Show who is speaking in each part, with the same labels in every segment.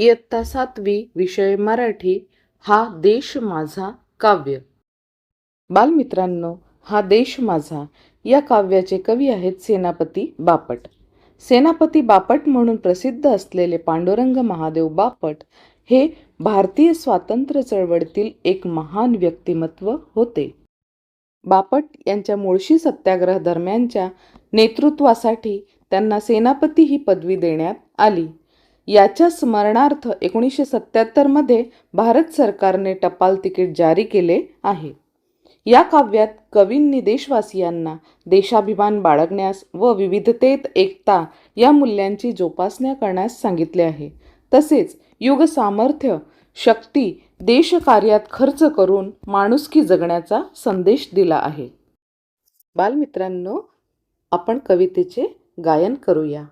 Speaker 1: इयत्ता सातवी विषय मराठी हा देश माझा काव्य. बालमित्रांनो हा देश माझा. या काव्याचे कवी आहेत सेनापती बापट. सेनापती बापट म्हणून प्रसिद्ध असलेले पांडुरंग महादेव बापट हे भारतीय स्वातंत्र्य चळवळीतील एक महान व्यक्तिमत्व होते. बापट यांच्या मुळशी सत्याग्रह दरम्यानच्या नेतृत्वासाठी त्यांना सेनापती ही पदवी देण्यात आली. याच्या स्मरणार्थ एकोणीसशे सत्याहत्तरमध्ये भारत सरकारने टपाल तिकीट जारी केले आहे. या काव्यात कवींनी देशवासियांना देशाभिमान बाळगण्यास व विविधतेत एकता या मूल्यांची जोपासना करण्यास सांगितले आहे. तसेच युग सामर्थ्य शक्ती देशकार्यात खर्च करून माणुसकी जगण्याचा संदेश दिला आहे. बालमित्रांनो आपण कवितेचे गायन करूया.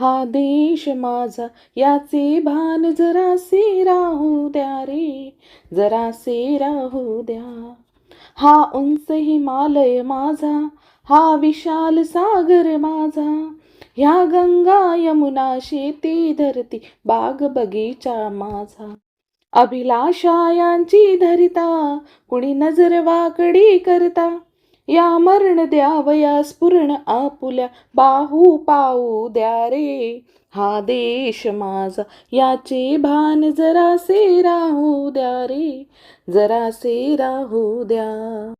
Speaker 1: हा देश माझा याचे भान जरासे राहू द्या रे जरासे राहू द्या. हा उंच हिमालय माझा हा विशाल सागर माझा ह्या गंगा यमुना शेती धरती बाग बगीचा माझा. अभिलाषा यांची धरिता कुणी नजर वाकडी करता या मरण द्यावया स्फुरण आपुल्या बाहू पाऊ द्या रे. हा देश माझा याचे भान जरासे राहू द्या रे जरासे राहू द्या.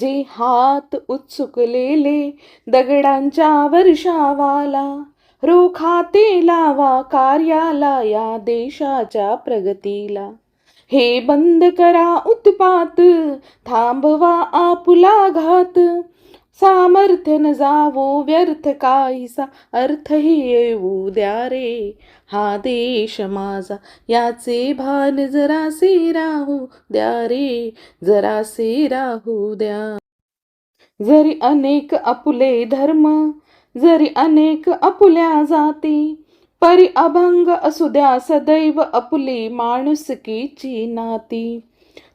Speaker 1: जे हात उत्सुकलेले दगडांच्या वर्षावाला रोखाते लावा कार्याला या देशाच्या प्रगतीला. हे बंद करा उत्पात थांबवा आपुला घात. सामर्थ्य न जावो व्यर्थ काहीसा अर्थही येऊ द्या रे. हा देश माझा याचे भान जरासे राहू द्या रे जरासे राहू द्या. जरी अनेक आपुले धर्म जरी अनेक आपुल्या जाती परी अभंग असू द्या सदैव आपुली माणुसकीची नाती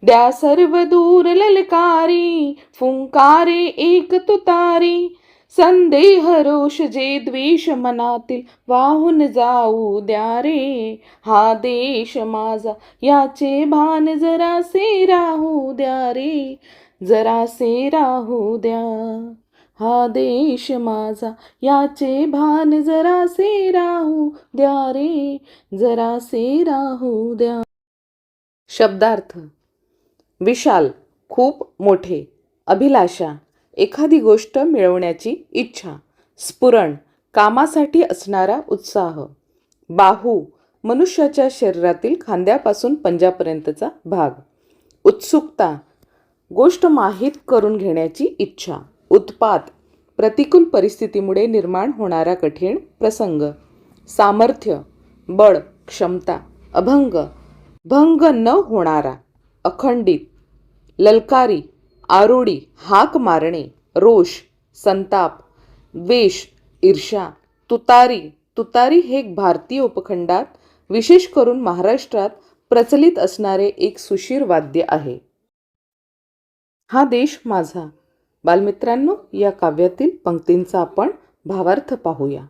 Speaker 1: द्या सर्व दूर ललकारी फुंकारे एक तुतारी. संदेह रोष जे द्वेष मनातील वाहून जाऊ द्या रे. हा देश माझा याचे भान जरासे राहू द्या रे. जरासे राहू द्या. हा देश माझा याचे भान जरासे राहू द्या रे जरासे राहू द्या. शब्दार्थ विशाल खूप मोठे अभिलाषा एखादी गोष्ट मिळवण्याची इच्छा स्फुरण कामासाठी असणारा उत्साह. बाहू मनुष्याच्या शरीरातील खांद्यापासून पंजापर्यंतचा भाग. उत्सुकता गोष्ट माहीत करून घेण्याची इच्छा. उत्पात प्रतिकूल परिस्थितीमुळे निर्माण होणारा कठीण प्रसंग. सामर्थ्य बळ क्षमता अभंग. भंग न होणारा अखंडित. ललकारी आरोडी हाक मारणे रोष संताप. द्वेष ईर्षा तुतारी. तुतारी हे एक भारतीय उपखंडात विशेष करून महाराष्ट्रात प्रचलित असणारे एक सुशीर वाद्य आहे. हा देश माझा. बालमित्रांनो या काव्यातील पंक्तींचा आपण भावार्थ पाहूया.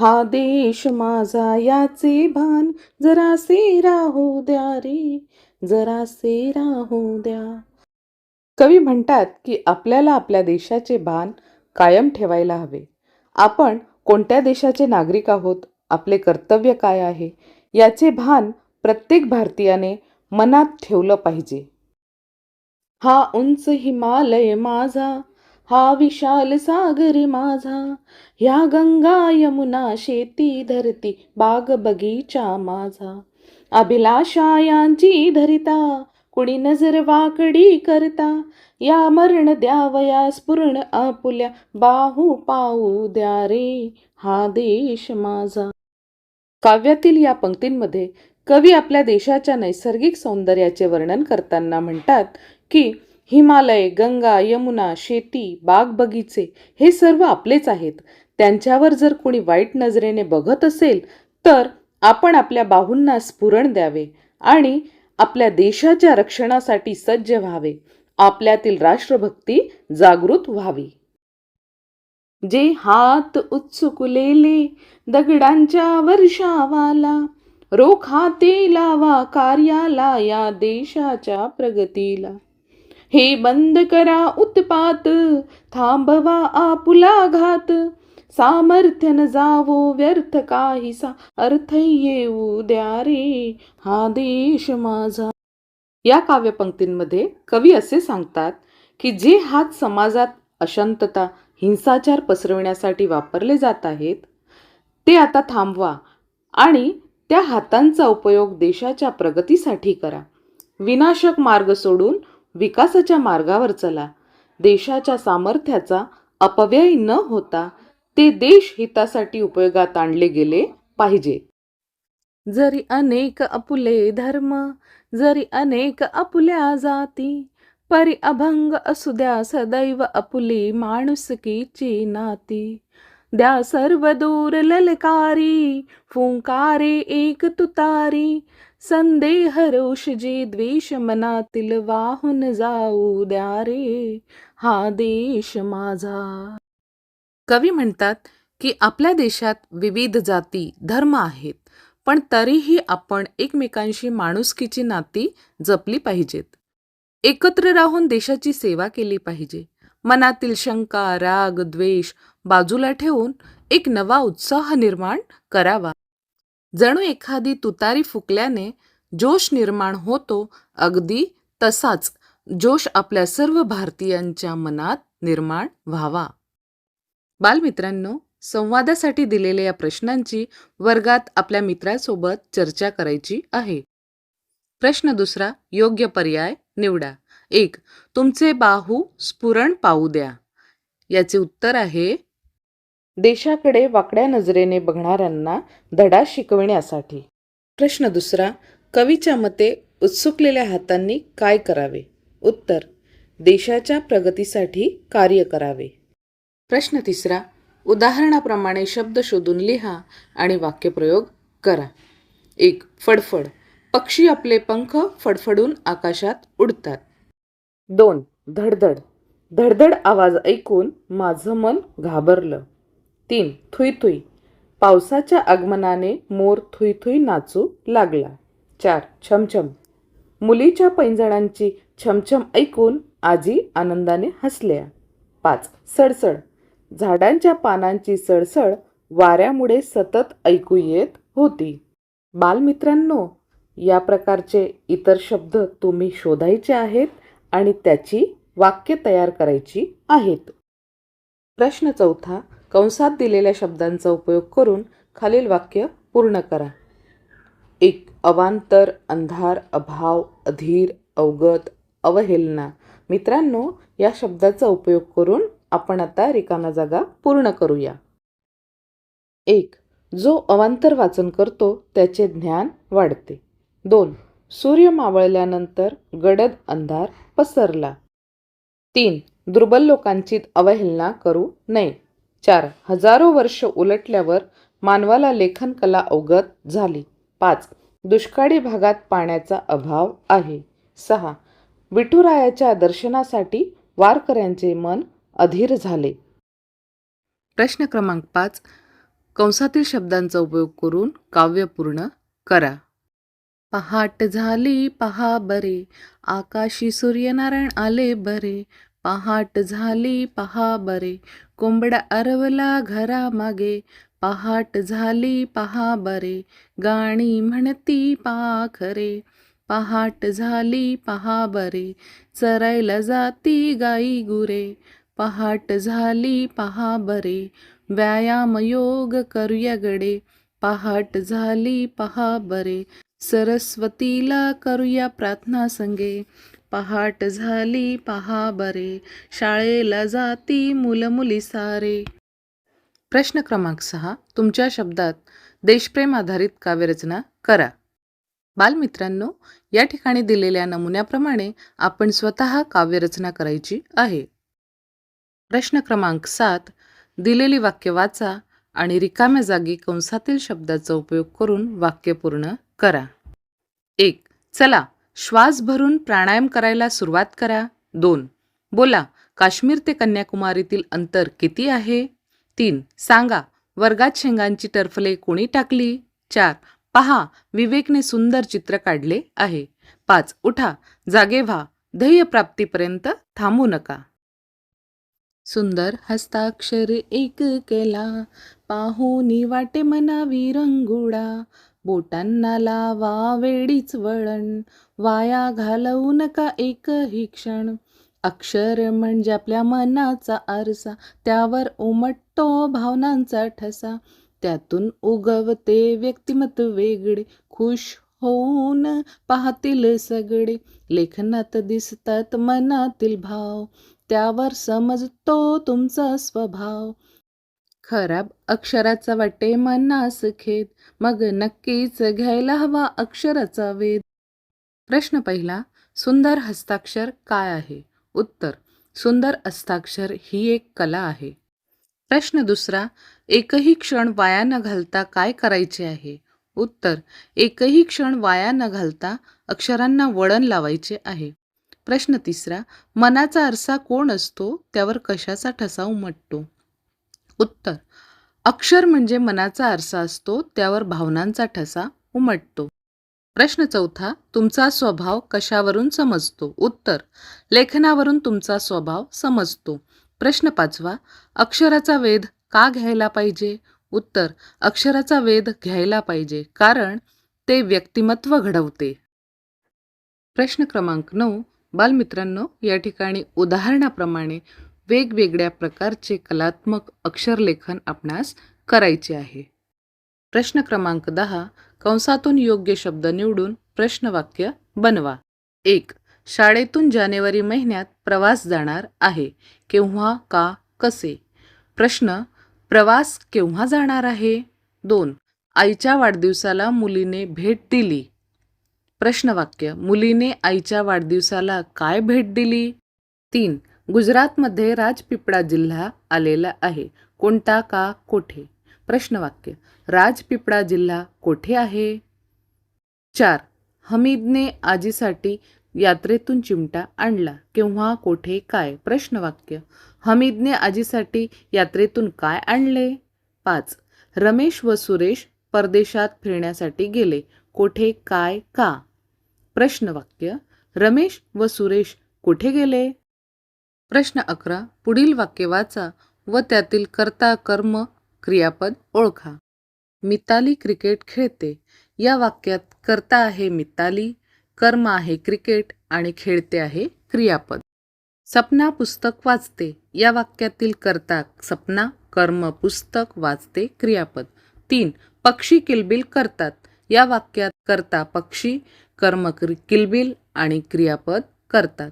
Speaker 1: हा देश माझा याचे भान जरासे राहू द्या रे जरासे राहू द्या. कवी म्हणतात की आपल्याला आपल्या देशाचे भान कायम ठेवायला हवे. आपण कोणत्या देशाचे नागरिक आहोत? आपले कर्तव्य काय आहे? याचे भान प्रत्येक भारतीयाने मनात ठेवलं पाहिजे. हा उंच हिमालय माझा हा विशाल सागरी माझा. ह्या गंगा यमुना शेती धरती बाग बगीचा माझा. अभिलाषा यांची धरिता कुणी नजर वाकडी करता. या मरण द्यावया स्फुरण आपुल्या बाहू पाऊ द्या रे हा देश माझा. काव्यातील या पंक्तींमध्ये कवी आपल्या देशाच्या नैसर्गिक सौंदर्याचे वर्णन करताना म्हणतात की हिमालय गंगा यमुना शेती बाग बगीचे हे सर्व आपलेच आहेत. त्यांच्यावर जर कोणी वाईट नजरेने बघत असेल तर आपण आपल्या बाहूंना स्फुरण द्यावे आणि आपल्या देशाच्या रक्षणासाठी सज्ज व्हावे. आपल्यातील राष्ट्रभक्ती जागृत व्हावी. जे हात उत्सुकलेले दगडांच्या वर्षावाला रोख हाती लावा कार्याला या देशाच्या प्रगतीला. हे बंद करा उत्पात थांबवा आपुला घात. सामर्थ्य न जावो व्यर्थ काहीसा अर्थ येऊ द्या रे हा देश माझा. या काव्यपंक्तींमध्ये कवी असे सांगतात की जे हात समाजात अशांतता हिंसाचार पसरविण्यासाठी वापरले जात आहेत ते आता थांबवा आणि त्या हातांचा उपयोग देशाच्या प्रगतीसाठी करा. विनाशक मार्ग सोडून विकासाच्या मार्गावर चला. देशाच्या सामर्थ्याचा अपव्यय न होता ते देश हितासाठी उपयोगात आणले गेले पाहिजे. जरी अनेक अपुले धर्म जरी अनेक अपुल्या जाती परी अभंग असू द्या सदैव अपुली माणुसकीची नाती. द्या सर्व दूर ललकारी फुंकारे एक तुतारी. संदेह रोष जे द्वेष मनातील वाहून जाऊ द्या रे हा देश माझा. कवी म्हणतात की आपल्या देशात विविध जाती धर्म आहेत पण तरीही आपण एकमेकांशी माणुसकीची नाती जपली पाहिजेत. एकत्र राहून देशाची सेवा केली पाहिजे. मनातील शंका राग द्वेष बाजूला ठेवून एक नवा उत्साह निर्माण करावा. जणू एखादी तुतारी फुकल्याने जोश निर्माण होतो अगदी तसाच जोश आपल्या सर्व भारतीयांच्या मनात निर्माण व्हावा. बालमित्रांनो संवादासाठी दिलेल्या या प्रश्नांची वर्गात आपल्या मित्रासोबत चर्चा करायची आहे. प्रश्न दुसरा योग्य पर्याय निवडा. एक तुमचे बाहू स्फुरण पाहू द्या. याचे उत्तर आहे देशाकडे वाकड्या नजरेने बघणाऱ्यांना धडा शिकविण्यासाठी. प्रश्न दुसरा कवीच्या मते उत्सुकलेल्या हातांनी काय करावे? उत्तर देशाच्या प्रगतीसाठी कार्य करावे. प्रश्न तिसरा उदाहरणाप्रमाणे शब्द शोधून लिहा आणि वाक्यप्रयोग करा. एक फडफड. पक्षी आपले पंख फडफडून आकाशात उडतात. दोन धडधड. धडधड आवाज ऐकून माझं मन घाबरलं. तीन थुई थुई. पावसाच्या आगमनाने मोर थुई थुई नाचू लागला. चार छमछम. मुलीच्या पैंजणांची छमछम ऐकून आजी आनंदाने हसल्या. पाच सडसड. झाडांच्या पानांची सळसळ वाऱ्यामुळे सतत ऐकू येत होती. बालमित्रांनो या प्रकारचे इतर शब्द तुम्ही शोधायचे आहेत आणि त्याची वाक्य तयार करायची आहेत. प्रश्न चौथा कंसात दिलेल्या शब्दांचा उपयोग करून खालील वाक्य पूर्ण करा. एक अवांतर अंधार अभाव अधीर अवगत अवहेलना. मित्रांनो या शब्दाचा उपयोग करून आपण आता रिकाम्या जागा पूर्ण करूया. एक जो अवांतर वाचन करतो त्याचे ज्ञान वाढते. दोन सूर्य मावळल्यानंतर गडद अंधार पसरला. तीन दुर्बल लोकांची अवहेलना करू नये. चार. हजारो वर्ष उलटल्यावर मानवाला लेखन कला अवगत झाली. पाच. दुष्काळी भागात पाण्याचा अभाव आहे. सहा. विठुरायाच्या दर्शनासाठी वारकऱ्यांचे मन अधीर झाले. प्रश्न क्रमांक पाच. कंसातील शब्दांचा उपयोग करून काव्य पूर्ण करा. पहाट झाली पहा बरे आकाशी सूर्यनारायण आले बरे. पहाट झाली पहा बरे. कोंबडा अरवला घरा मागे पहाट झाली पहा बरे. गाणी म्हणती पाखरे पहाट झाली पहा बरे. चरायला जाती गाई गुरे पहाट झाली पहा बरे. व्यायाम योग करूया गडे पहाट झाली पहा बरे. सरस्वतीला करूया प्रार्थना संगे पहाट झाली पहा बरे शाळेला जाती मुलं मुली सारे. प्रश्न क्रमांक सहा. तुमच्या शब्दात देशप्रेम आधारित काव्यरचना करा. बालमित्रांनो या ठिकाणी दिलेल्या नमुन्याप्रमाणे आपण स्वतः काव्यरचना करायची आहे. प्रश्न क्रमांक सात. दिलेली वाक्य वाचा आणि रिकाम्या जागी कंसातील शब्दाचा उपयोग करून वाक्य पूर्ण करा. एक. चला श्वास भरून प्राणायाम करायला सुरुवात करा. दोन बोला काश्मीर ते कन्याकुमारीतील अंतर किती आहे? तीन सांगा वर्गात शेंगांची टर्फले कोणी टाकली? चार पहा विवेकने सुंदर चित्र काढले आहे. पाच उठा जागे व्हा ध्येय प्राप्तीपर्यंत थांबू नका. सुंदर हस्ताक्षर एक केला पाहुनी वाटे मना विरंगुडा बोटांना लावा वेडीच वळण वाया घालवू नका एकही क्षण. अक्षर म्हणजे आपल्या मनाचा आरसा त्यावर उमटतो भावनांचा ठसा. त्यातून उगवते व्यक्तिमत्व वेगळे खुश होऊन पाहतील सगळे. लेखनात दिसतात मनातील भाव त्यावर समजतो तुमचा स्वभाव. खराब अक्षराचा वाटे मनास खेद. मग नक्कीच घ्यायला हवा अक्षराचा वेध. प्रश्न पहिला सुंदर हस्ताक्षर काय आहे? उत्तर सुंदर हस्ताक्षर ही एक कला आहे. प्रश्न दुसरा एकही क्षण वाया न घालता काय करायचे आहे? उत्तर एकही क्षण वाया न घालता अक्षरांना वळण लावायचे आहे. प्रश्न तिसरा मनाचा आरसा कोण असतो? त्यावर कशाचा ठसा उमटतो उत्तर. अक्षर म्हणजे मनाचा आरसा असतो त्यावर भावनांचा ठसा उमटतो. प्रश्न चौथा तुमचा स्वभाव कशावरून समजतो? उत्तर लेखनावरून तुमचा स्वभाव समजतो. प्रश्न पाचवा अक्षराचा वेध का घ्यायला पाहिजे? उत्तर अक्षराचा वेध घ्यायला पाहिजे कारण ते व्यक्तिमत्व घडवते. प्रश्न क्रमांक नऊ बालमित्रांनो या ठिकाणी उदाहरणाप्रमाणे वेगवेगळ्या प्रकारचे कलात्मक अक्षरलेखन आपणास करायचे आहे. प्रश्न क्रमांक दहा कंसातून योग्य शब्द निवडून प्रश्नवाक्य बनवा. एक शाळेतून जानेवारी महिन्यात प्रवास जाणार आहे. केव्हा का कसे? प्रश्न प्रवास केव्हा जाणार आहे? दोन आईच्या वाढदिवसाला मुलीने भेट दिली. प्रश्नवाक्य मुलीने आईच्या वाढदिवसाला काय भेट दिली? तीन गुजरातमध्ये राजपिपळा जिल्हा आलेला आहे. कोणता का कोठे? प्रश्नवाक्य राजपिपळा जिल्हा कोठे आहे? चार हमीदने आजीसाठी यात्रेतून चिमटा आणला. केव्हा कोठे काय? प्रश्नवाक्य हमीदने आजीसाठी यात्रेतून काय आणले? पाच रमेश व सुरेश परदेशात फिरण्यासाठी गेले. कोठे काय का? प्रश्नवाक्य रमेश व सुरेश कुठे गेले? प्रश्न अकरा. पुढील वाक्य वाचा व त्यातील कर्ता कर्म क्रियापद ओळखा. मिताली क्रिकेट खेळते. या वाक्यात कर्ता आहे मिताली कर्म आहे क्रिकेट आणि खेळते आहे क्रियापद. सपना पुस्तक वाचते. या वाक्यातील कर्ता सपना कर्म पुस्तक वाचते क्रियापद. तीन. पक्षी किलबिल करतात. या वाक्यात कर्ता पक्षी कर्म किलबिल आणि क्रियापद करतात.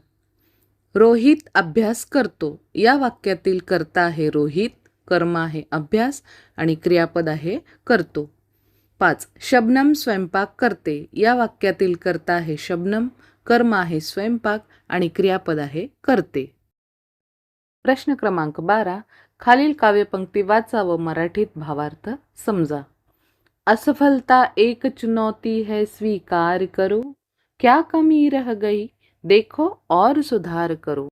Speaker 1: रोहित अभ्यास करतो. या वाक्यातील कर्ता आहे रोहित कर्म आहे अभ्यास आणि क्रियापद आहे करतो. पाच शबनम स्वयंपाक करते. या वाक्यातील कर्ता आहे शबनम कर्म आहे स्वयंपाक आणि क्रियापद आहे करते. प्रश्न क्रमांक बारा खालील काव्यपंक्ती वाचा व मराठीत भावार्थ समजा. असफलता एक चुनौती है स्वीकार करो. क्या कमी रह गई? देखो और सुधार करो.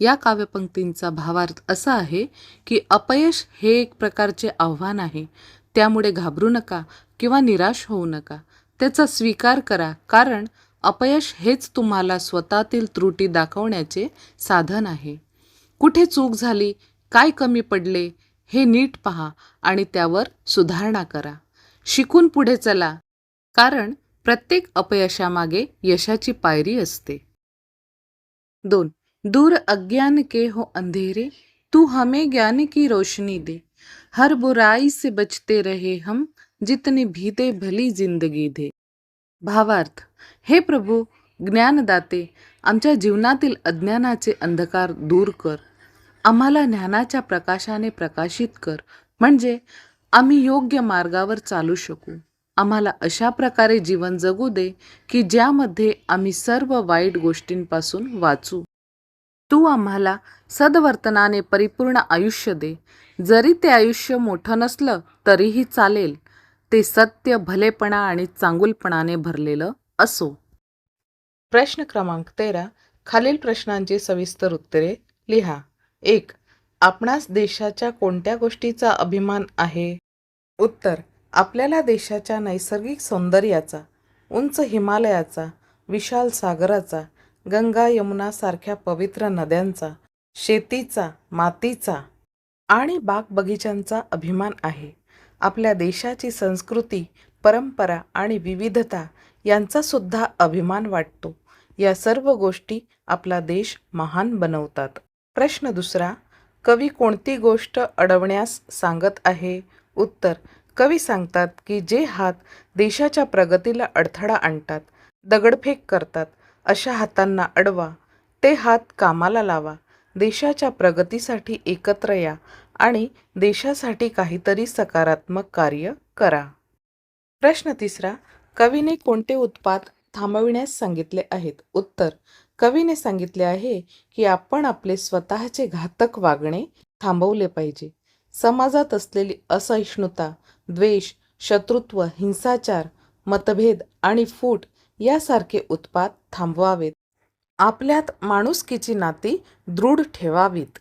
Speaker 1: या काव्यपंक्तींचा भावार्थ असा आहे की अपयश हे एक प्रकारचे आव्हान आहे. त्यामुळे घाबरू नका किंवा निराश होऊ नका. त्याचा स्वीकार करा कारण अपयश हेच तुम्हाला स्वतःतील त्रुटी दाखवण्याचे साधन आहे. कुठे चूक झाली काय कमी पडले हे नीट पहा आणि त्यावर सुधारणा करा. शिकून पुढे चला कारण प्रत्येक अपयशामागे यशाची पायरी असते. दोन दूर अज्ञान के हो अंधेरे तू हमें ज्ञान की रोशनी दे। हर बुराई से बचते रहे हम जितने भीते भली जिंदगी दे। भावार्थ हे प्रभू ज्ञानदाते आमच्या जीवनातील अज्ञानाचे अंधकार दूर कर। आम्हाला ज्ञानाच्या प्रकाशाने प्रकाशित कर। म्हणजे आम्ही योग्य मार्गावर चालू शकू। आम्हाला अशा प्रकारे जीवन जगू दे की ज्यामध्ये आम्ही सर्व वाईट गोष्टींपासून वाचू. तू आम्हाला सद्वर्तनाने परिपूर्ण आयुष्य दे. जरी ते आयुष्य मोठं नसलं तरीही चालेल. ते सत्य भलेपणा आणि चांगुलपणाने भरलेलं असो. प्रश्न क्रमांक तेरा. खालील प्रश्नांची सविस्तर उत्तरे लिहा. एक. आपणास देशाच्या कोणत्या गोष्टीचा अभिमान आहे? उत्तर. आपल्याला देशाच्या नैसर्गिक सौंदर्याचा उंच हिमालयाचा विशाल सागराचा गंगा यमुना सारख्या पवित्र नद्यांचा शेतीचा मातीचा आणि बागबगीच्यांचा अभिमान आहे. आपल्या देशाची संस्कृती परंपरा आणि विविधता यांचा सुद्धा अभिमान वाटतो. या सर्व गोष्टी आपला देश महान बनवतात. प्रश्न दुसरा कवी कोणती गोष्ट अडवण्यास सांगत आहे? उत्तर कवी सांगतात की जे हात देशाच्या प्रगतीला अडथळा आणतात दगडफेक करतात अशा हातांना अडवा ते हात कामाला लावा देशाच्या प्रगतीसाठी एकत्र या आणि देशासाठी काहीतरी सकारात्मक कार्य करा. प्रश्न तिसरा कवीने कोणते उत्पाद थांबविण्यास सांगितले आहेत? उत्तर कवीने सांगितले आहे की आपण आपले स्वतःचे घातक वागणे थांबवले पाहिजे. समाजात असलेली असहिष्णुता द्वेष शत्रुत्व हिंसाचार मतभेद आणि फूट यासारखे उत्पाद थांबवावेत. आपल्यात माणुसकीची नाती दृढ ठेवावीत.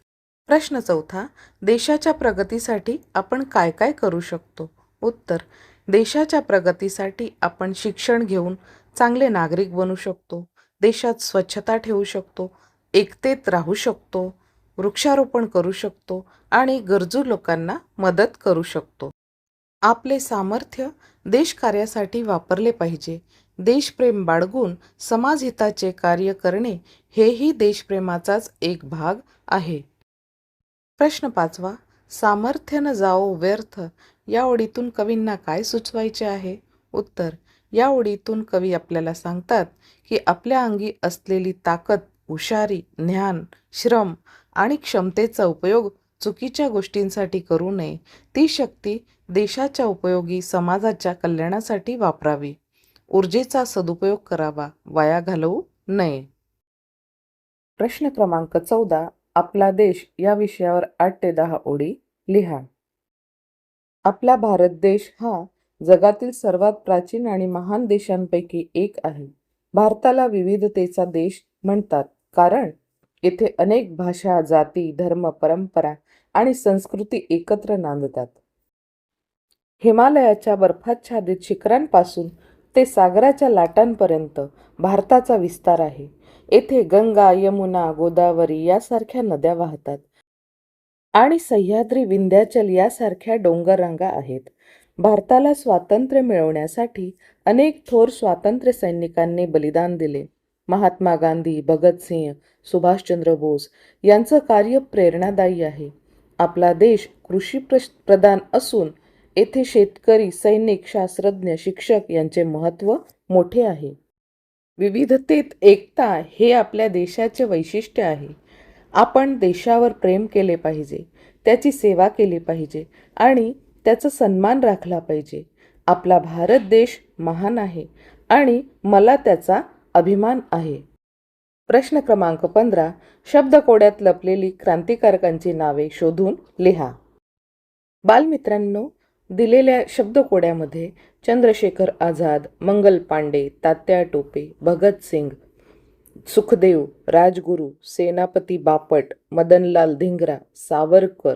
Speaker 1: प्रश्न चौथा देशाच्या प्रगतीसाठी आपण काय काय करू शकतो? उत्तर देशाच्या प्रगतीसाठी आपण शिक्षण घेऊन चांगले नागरिक बनू शकतो. देशात स्वच्छता ठेवू शकतो. एकतेत राहू शकतो. वृक्षारोपण करू शकतो आणि गरजू लोकांना मदत करू शकतो. आपले सामर्थ्य देशकार्यासाठी वापरले पाहिजे. देशप्रेम बाळगून समाजहिताचे कार्य करणे हेही देशप्रेमाचाच एक भाग आहे. प्रश्न पाचवा सामर्थ्य न जाओ व्यर्थ या ओळीतून कवींना काय सुचवायचे आहे? उत्तर या ओळीतून कवी आपल्याला सांगतात की आपल्या अंगी असलेली ताकद हुशारी ज्ञान श्रम आणि क्षमतेचा उपयोग चुकीच्या गोष्टींसाठी करू नये. ती शक्ती देशाच्या उपयोगी समाजाच्या कल्याणासाठी वापरावी. ऊर्जेचा सदुपयोग करावा. वाया घालवू नये. प्रश्न क्रमांक चौदा आपला देश या विषयावर आठ ते दहा ओळी लिहा. आपला भारत देश हा जगातील सर्वात प्राचीन आणि महान देशांपैकी एक आहे. भारताला विविधतेचा देश म्हणतात कारण येथे अनेक भाषा जाती धर्म परंपरा आणि संस्कृती एकत्र नांदतात. हिमालयाच्या बर्फाच्छादित शिखरांपासून ते सागराच्या लाटांपर्यंत भारताचा विस्तार आहे. येथे गंगा यमुना गोदावरी यासारख्या नद्या वाहतात आणि सह्याद्री विंध्याचल यासारख्या डोंगररांगा आहेत. भारताला स्वातंत्र्य मिळवण्यासाठी अनेक थोर स्वातंत्र्य सैनिकांनी बलिदान दिले. महात्मा गांधी भगतसिंह सुभाषचंद्र बोस यांचं कार्य प्रेरणादायी आहे. आपला देश कृषी प्रश- प्रधान असून येथे शेतकरी सैनिक शास्त्रज्ञ शिक्षक यांचे महत्त्व मोठे आहे. विविधतेत एकता हे आपल्या देशाचे वैशिष्ट्य आहे. आपण देशावर प्रेम केले पाहिजे त्याची सेवा केली पाहिजे आणि त्याचा सन्मान राखला पाहिजे. आपला भारत देश महान आहे आणि मला त्याचा अभिमान आहे. प्रश्न क्रमांक पंधरा शब्दकोड्यात लपलेली क्रांतिकारकांची नावे शोधून लिहा. बालमित्रांनो दिलेल्या शब्दकोड्यामध्ये चंद्रशेखर आझाद मंगल पांडे तात्या टोपे भगतसिंग सुखदेव राजगुरू सेनापती बापट मदनलाल धिंगरा सावरकर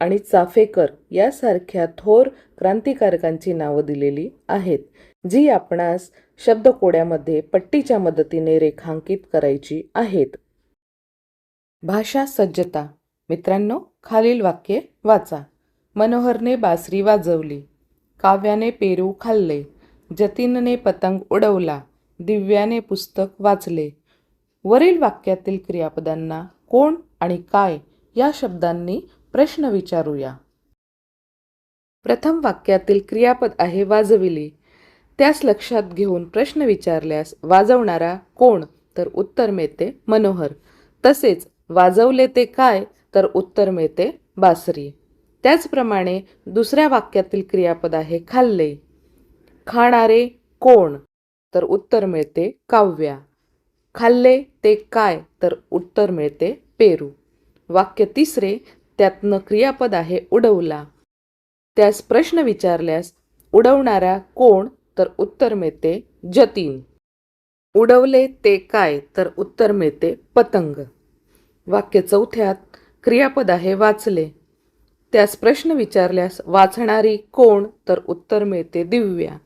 Speaker 1: आणि चाफेकर यासारख्या थोर क्रांतिकारकांची नावं दिलेली आहेत जी आपणास शब्दकोड्यामध्ये पट्टीच्या मदतीने रेखांकित करायची आहेत. भाषा सज्जता. मित्रांनो खालील वाक्ये वाचा. मनोहरने बासरी वाजवली. काव्याने पेरू खाल्ले. जतीनने पतंग उडवला. दिव्याने पुस्तक वाचले. वरील वाक्यातील क्रियापदांना कोण आणि काय या शब्दांनी प्रश्न विचारूया. प्रथम वाक्यातील क्रियापद आहे वाजविले. त्यास लक्षात घेऊन प्रश्न विचारल्यास वाजवणारा कोण तर उत्तर मिळते मनोहर. तसेच वाजवले ते काय तर उत्तर मिळते बासरी. त्याचप्रमाणे दुसऱ्या वाक्यातील क्रियापद आहे खाल्ले. खाणारे कोण? तर उत्तर मिळते काव्या. खाल्ले ते काय? तर उत्तर मिळते पेरू. वाक्य तिसरे त्यातनं क्रियापद आहे उडवला. त्यास प्रश्न विचारल्यास उडवणारा कोण? तर उत्तर मिळते जतीन. उडवले ते काय? तर उत्तर मिळते पतंग. वाक्य चौथ्यात क्रियापद आहे वाचले. त्यास प्रश्न विचारल्यास वाचणारी कोण तर उत्तर मिळते दिव्या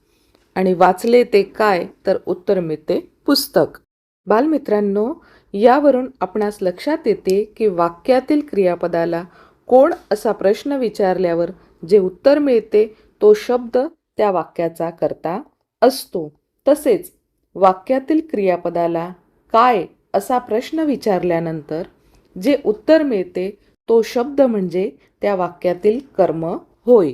Speaker 1: आणि वाचले ते काय तर उत्तर मिळते पुस्तक. बालमित्रांनो यावरून आपणास लक्षात येते की वाक्यातील क्रियापदाला कोण असा प्रश्न विचारल्यावर जे उत्तर मिळते तो शब्द त्या वाक्याचा करता असतो. तसेच वाक्यातील क्रियापदाला काय असा प्रश्न विचारल्यानंतर जे उत्तर मिळते तो शब्द म्हणजे त्या वाक्यातील कर्म होय.